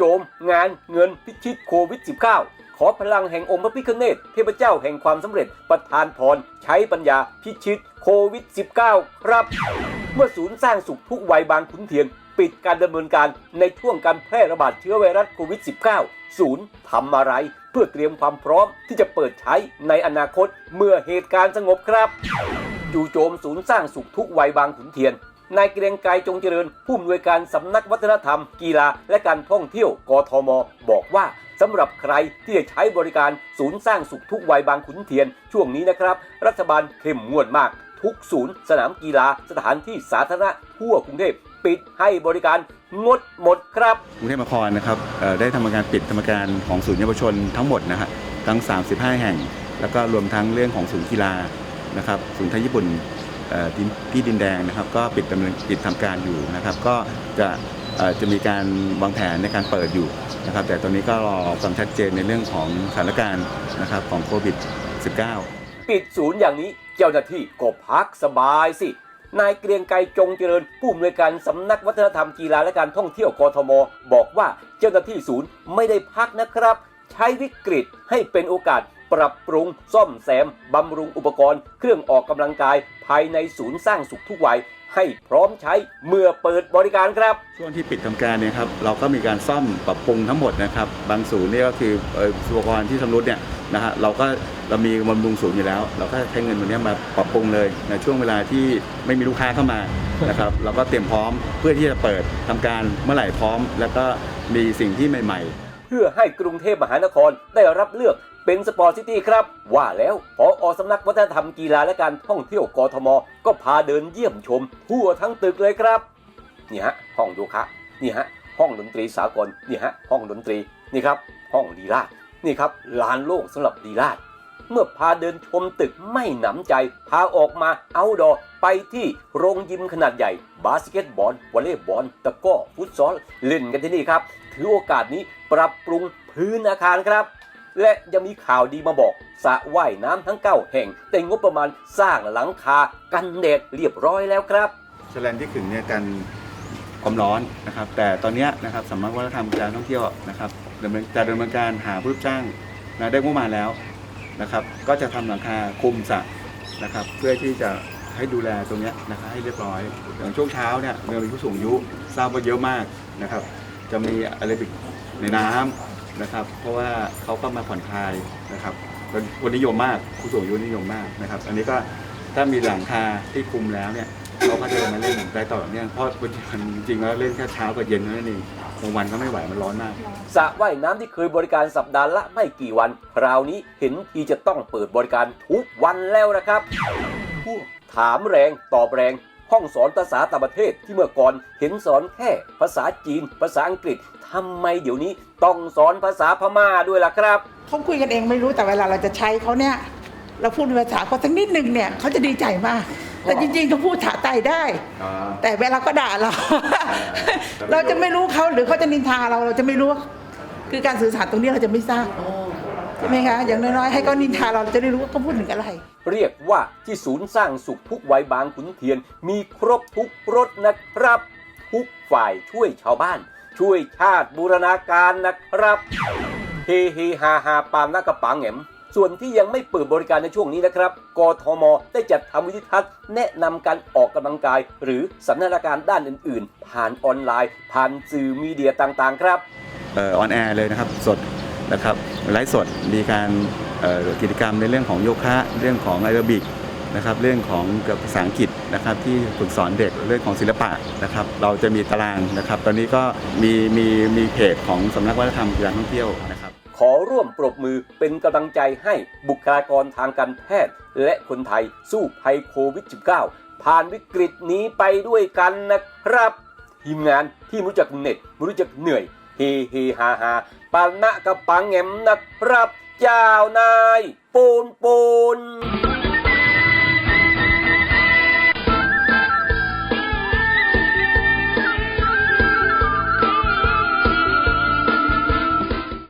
จู่โจม งานเงินพิชิตโควิด -19 ขอพลังแห่งองค์พระพิฆเนศเทพเจ้าแห่งความสำเร็จประทานพร ใช้ปัญญาพิชิตโควิด -19 ครับ เมื่อศูนย์สร้างสุขทุกวัยบางขุนเทียน ปิดการดำเนินการในช่วงการแพร่ระบาดเชื้อไวรัสโควิด -19 ศูนย์ทำอะไรเพื่อเตรียมความพร้อมที่จะเปิดใช้ในอนาคตเมื่อเหตุการณ์สงบครับจู่โจมศูนย์สร้างสุขทุกวัยบางขุนเทียน นายเกรียงไกรจงเจริญ ผู้อำนวยการสำนักวัฒนธรรม กีฬา และการท่องเที่ยวกทม บอกว่าสำหรับใครที่จะใช้บริการศูนย์สร้างสุขทุกวัยบางขุนเทียน ช่วงนี้นะครับ รัฐบาลเข้มงวดมาก ทุกศูนย์ สนามกีฬา สถานที่สาธารณะทั่วกรุงเทพปิดให้บริการงดหมดครับกรุงเทพมหานครนะครับได้ทำการปิดทำการของศูนย์เยาวชนทั้งหมดนะฮะทั้ง 35 แห่ง แล้วก็รวมทั้งเรื่องของศูนย์กีฬานะครับศูนย์ไทยญี่ปุ่น ที่ดินแดงนะครับก็ปิดดำเนินปิดทำการอยู่นะครับ ก็จะจะมีการวางแผนในการเปิดอยู่นะครับ แต่ตอนนี้ก็รอความชัดเจนในเรื่องของสถานการณ์นะครับของโควิด -19 ปิดศูนย์อย่างนี้เจ้าหน้าที่ก็พักสบายสิ นายเกรียงไกรจงเจริญผู้อำนวยการสำนักวัฒนธรรมกีฬาและการท่องเที่ยวกทม บอกว่าเจ้าหน้าที่ศูนย์ไม่ได้พักนะครับ ใช้วิกฤตให้เป็นโอกาส ปรับปรุง ซ่อมแซมบำรุงอุปกรณ์ เครื่องออกกำลังกาย ภายในศูนย์สร้างสุขทุกวัย ให้พร้อมใช้เมื่อเปิดบริการครับ ช่วงที่ปิดทำการเนี่ยครับเราก็มีการซ่อมปรับปรุงทั้งหมดนะครับบางศูนย์เนี่ยก็คือเอ่ออุปกรณ์ที่ชำรุดเนี่ยนะฮะเราก็เรามีบำรุงศูนย์อยู่แล้ว เราก็ใช้เงินตรงเนี้ยมาปรับปรุงเลยในช่วงเวลาที่ไม่มีลูกค้าเข้ามานะครับเราก็เตรียมพร้อมเพื่อที่จะเปิดทำการเมื่อไหร่พร้อม แล้วก็มีสิ่งที่ใหม่ ๆ เพื่อให้กรุงเทพมหานครได้รับเลือกเป็นสปอร์ตซิตี้ครับ ว่าแล้วพออสำนักวัฒนธรรมกีฬาและการท่องเที่ยวกทม ก็พาเดินเยี่ยมชม ทั่วทั้งตึกเลยครับ นี่ฮะ ห้องโยคะ นี่ฮะ ห้องดนตรีสากล นี่ฮะ ห้องดนตรี นี่ครับ ห้องดีลาดนี่ครับ ลานโล่งสำหรับดีลาด เมื่อพาเดินชมตึกไม่หนำใจ พาออกมาเอาดอไปที่โรงยิมขนาดใหญ่ บาสเกตบอลวอลเลย์บอลตะก้อฟุตซอลเล่นกันที่นี่ครับ ถือโอกาสนี้ปรับปรุงพื้นอาคารครับ และยังมีข่าวดีมาบอกสระว่ายน้ำทั้ง 9 แห่ง แต่งบประมาณสร้างหลังคากันแดดเรียบร้อยแล้วครับแสลนที่ขึงเนี่ยกันความร้อนนะครับ แต่ตอนนี้นะครับสำนักวัฒนธรรมการท่องเที่ยวนะครับดำเนินจะดำเนินการหาผู้รับจ้างนะได้งบมาแล้ว นะครับ ก็จะทำหลังคาคุมสระนะครับ เพื่อที่จะให้ดูแลตรงนี้นะครับให้เรียบร้อย อย่างช่วงเช้าเนี่ยเรามีผู้สูงอายุทราบว่าเยอะมากนะครับ จะมีอะไรบิกในน้ำนะครับ เพราะว่าเขาก็มาผ่อนคลายนะครับคนนิยมมากผู้สูงอายุนิยมมากนะครับ อันนี้ก็ถ้ามีหลังคาที่คุมแล้วเนี่ย เขาก็จะมาเล่นได้ต่อเนื่องเพราะมันจริงๆแล้วเล่นแค่เช้ากับเย็นเท่านั้นเองกลางวันก็ไม่ไหวมันร้อนมาก สระว่ายน้ำที่เคยบริการสัปดาห์ละไม่กี่วัน คราวนี้เห็นทีจะต้องเปิดบริการทุกวันแล้วนะครับพวกถามแรงตอบแรง ห้องสอนภาษาต่างประเทศที่เมื่อก่อนเห็นสอนแค่ภาษาจีน ภาษาอังกฤษทำไมเดี๋ยวนี้ต้องสอนภาษาพม่าด้วยล่ะครับ เขาคุยกันเองไม่รู้แต่เวลาเราจะใช้เขาเนี่ย เราพูดภาษาเขาสักนิดหนึ่งเนี่ยเขาจะดีใจมาก แต่จริงๆเขาพูดถาไตได้แต่เวลาก็ด่าเราเราจะไม่รู้เขาหรือเขาจะนินทาเราเราจะไม่รู้ คือการสื่อสารตรงนี้เราจะไม่ทราบใช่ไหมคะอย่างน้อยๆให้เขานินทาเราเราจะได้รู้ว่าเขาพูดถึงอะไร เรียกว่าที่ศูนย์สร้างสุขทุกวัยบางขุนเทียน มีครบทุกรถนะครับ ทุกฝ่ายช่วยชาวบ้าน ช่วยชาติบูรณาการนะครับ เฮเฮฮาฮาปามนากระปังแหม ส่วนที่ยังไม่เปิดบริการในช่วงนี้นะครับ กทม ได้จัดทำวิธีทัศน์แนะนำการออกกำลังกาย หรือสันนาการด้านอื่น ๆ ผ่านออนไลน์ ผ่านสื่อมีเดียต่าง ๆ ครับออนแอร์เลยนะครับสดนะครับไลฟ์สดมีการกิจกรรมในเรื่องของโยคะเรื่องของแอโรบิกนะครับเรื่องของเกับภาษาอังกฤษนะครับที่ฝึกสอนเด็กเรื่องของศิลปะนะครับเราจะมีตารางนะครับ ตอนนี้ก็มีมีมีเพจของสำนักวัฒนธรรมการท่องเที่ยวนะ ขอร่วมปรบมือเป็นกำลังใจให้บุคลากรทางการแพทย์ และคนไทยสู้ภัยโควิด -19 ผ่านวิกฤตนี้ไปด้วยกันนะครับ ทีมงานที่ไม่รู้จักเหน็ดไม่รู้จักเหนื่อย เฮเฮฮาฮาปานะกระปังแงมนะครับ เจ้านายปูนปูน